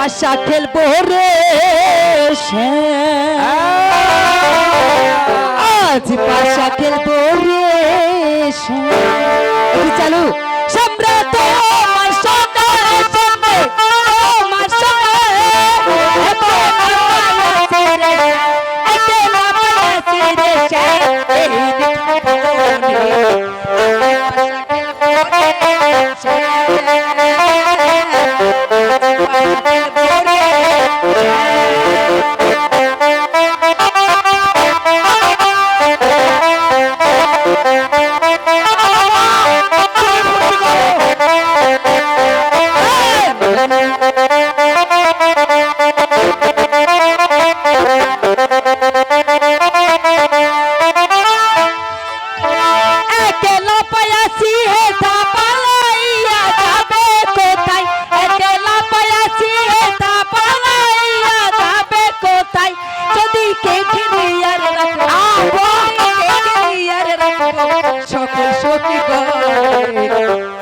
পাশা খেলব রে। আজ পাশা খেলব রে চালু সম্রাট Thank you. সকল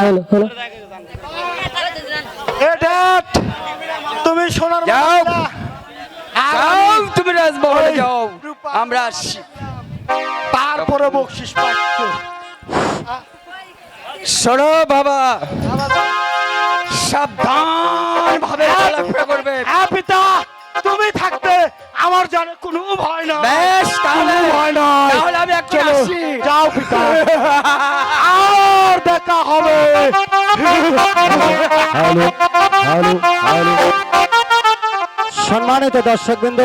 হ্যালো হ্যালো। তুমি সোনার যাও। তুমি রাজমহলে যাও। আমরা আসছি। তারপরে বকশিস পাচ্ছ। শোনো বাবা। সাবধান ভাবে চলাফেরা করবে। হ্যাঁ পিতা তুমি থাকতে আমার জানে কোনো ভয় না বেশ তাহলে ভয় নয় তাহলে আমি চলো, আসি। যাও পিতা। আর দেখা হবে। Hello hello hello. সম্মানিত দর্শকবৃন্দ